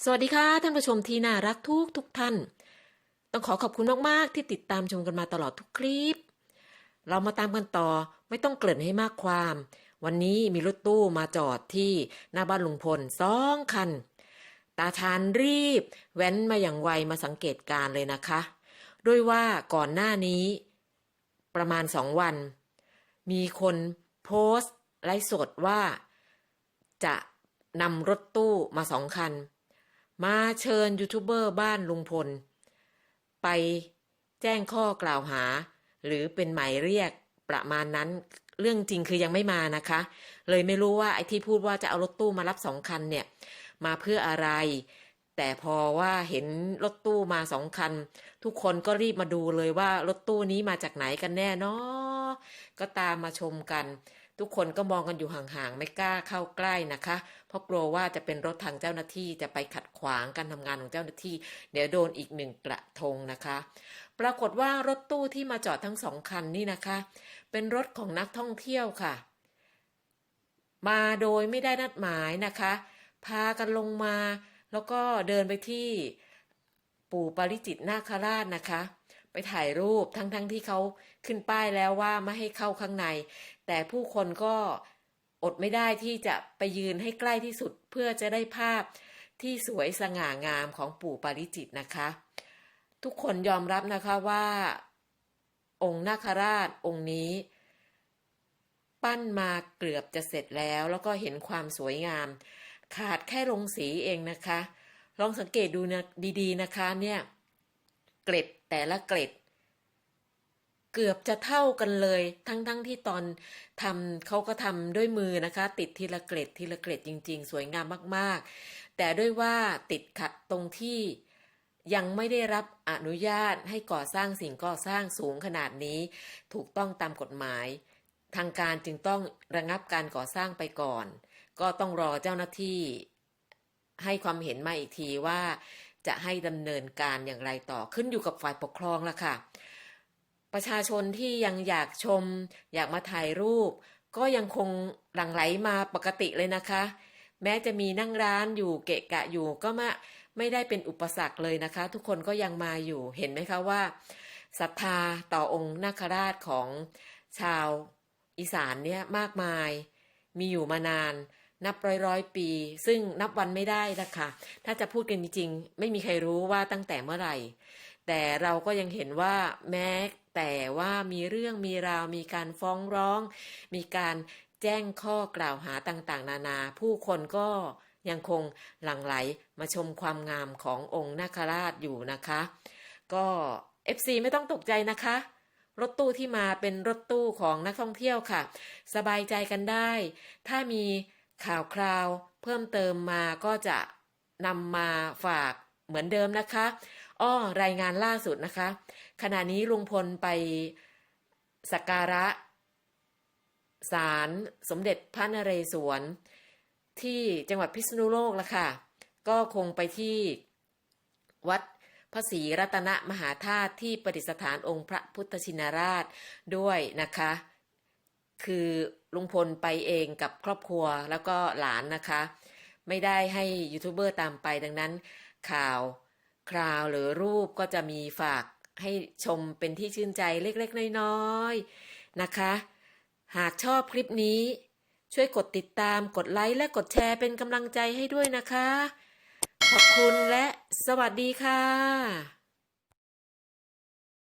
สวัสดีค่ะ ท่านผู้ชมที่น่ารักทุกทุกท่าน ต้องขอขอบคุณมากๆ ที่ติดตามชมกันมาตลอดทุกคลิป เรามาตามกันต่อไม่ต้องเกริ่นให้มากความ วันนี้มีรถตู้มาจอดที่หน้าบ้านลุงพลสองคัน ตาชานรีบ แว้นมาอย่างไวมาสังเกตการเลยนะคะ ด้วยว่าก่อนหน้านี้ ประมาณสองวัน มีคนโพสต์ไลฟ์สดว่าจะนำรถตู้มาสองคัน มาเชิญยูทูบเบอร์บ้านลุงพล ไปแจ้งข้อกล่าวหา หรือเป็นหมายเรียกประมาณนั้น เรื่องจริงคือยังไม่มานะคะ เลยไม่รู้ว่าไอ้ที่พูดว่าจะเอารถตู้มารับสองคันเนี่ย มาเพื่ออะไร แต่พอว่าเห็นรถตู้มาสองคัน ทุกคนก็รีบมาดูเลยว่ารถตู้นี้มาจากไหนกันแน่เนาะ ก็ตามมาชมกัน ทุกคนก็มองกันอยู่ห่างๆ ไม่กล้าเข้าใกล้นะคะ เพราะกลัวว่าจะเป็นรถทางเจ้าหน้าที่จะไปขัดขวางการทำงานของเจ้าหน้าที่ เดี๋ยวโดนอีกหนึ่งกระทงนะคะ ปรากฏว่ารถตู้ที่มาจอดทั้งสองคันนี่นะคะ เป็นรถของนักท่องเที่ยวค่ะ มาโดยไม่ได้นัดหมายนะคะ พากันลงมา แล้วก็เดินไปที่ปู่ปาริจิตนาคราชนะคะ ไปถ่ายรูปทั้งๆทที่เขาขึ้นป้ายแล้วว่าไม่ให้เข้าข้างใน แต่ผู้คนก็อดไม่ได้ที่จะไปยืนให้ใกล้ที่สุดเพื่อจะได้ภาพที่สวยสง่างามของปู่ปาริจิตนะคะ ทุกคนยอมรับนะคะว่า องค์นาคราชองค์นี้ ปั้นมาเกือบจะเสร็จแล้ว แล้วก็เห็นความสวยงาม ขาดแค่ลงสีเองนะคะ ลองสังเกตดูนะดีๆนะคะเนี่ย เกล็ดแต่ละเกล็ด เกือบจะเท่ากันเลย ทั้งๆทที่ตอนทำเขาก็ทำด้วยมือนะคะ ติดทีละเกล็ดทีละเกล็ดจริง ๆ สวยงามมากๆ แต่ด้วยว่าติดขัดตรงที่ยังไม่ได้รับอนุญาตให้ก่อสร้างสิ่งก่อสร้างสูงขนาดนี้ ถูกต้องตามกฎหมาย ทางการจึงต้องระงับการก่อสร้างไปก่อน ก็ต้องรอเจ้าหน้าที่ให้ความเห็นมาอีกทีว่า จะให้ดำเนินการอย่างไรต่อขึ้นอยู่กับฝ่ายปกครองละค่ะ ประชาชนที่ยังอยากชม อยากมาถ่ายรูป ก็ยังคงหลั่งไหลมาปกติเลยนะคะ แม้จะมีนั่งร้านอยู่เกะกะอยู่ก็มาไม่ได้เป็นอุปสรรคเลยนะคะ ทุกคนก็ยังมาอยู่เห็นไหมคะว่าศรัทธาต่อองค์นาคราชของชาวอีสานเนี่ยมากมาย มีอยู่มานาน นับร้อยร้อยปี ซึ่งนับวันไม่ได้ละค่ะถ้าจะพูดกันจริงๆ ไม่มีใครรู้ว่าตั้งแต่เมื่อไหร่ แต่เราก็ยังเห็นว่าแม้แต่ว่ามีเรื่องมีราวมีการฟ้องร้อง มีการแจ้งข้อกล่าวหาต่างๆ นานา ผู้คนก็ยังคงหลั่งไหลมาชมความงามขององค์นาคราชอยู่นะคะ ก็ FC ไม่ต้องตกใจนะคะ รถตู้ที่มาเป็นรถตู้ของนักท่องเที่ยวค่ะ สบายใจกันได้ ถ้ามี ข่าวคราวเพิ่มเติมมาก็จะนำมาฝากเหมือนเดิมนะคะอ้อรายงานล่าสุดนะคะ ขณะนี้ลุงพลไปสักการะศาลสมเด็จพระนเรศวร ที่จังหวัดพิษณุโลกละค่ะ ก็คงไปที่วัดพระศรีรัตนมหาธาตุที่ประดิษฐานองค์พระพุทธชินราชด้วยนะคะ คือ ลุงพลไปเองกับครอบครัวแล้วก็หลานนะคะ ไม่ได้ให้ยูทูบเบอร์ตามไปดังนั้น ข่าวคราวหรือรูปก็จะมีฝากให้ชมเป็นที่ชื่นใจเล็กๆ น้อยๆนะคะ หากชอบคลิปนี้ ช่วยกดติดตามกดไลค์และกดแชร์เป็นกำลังใจให้ด้วยนะคะ ขอบคุณและสวัสดีค่ะ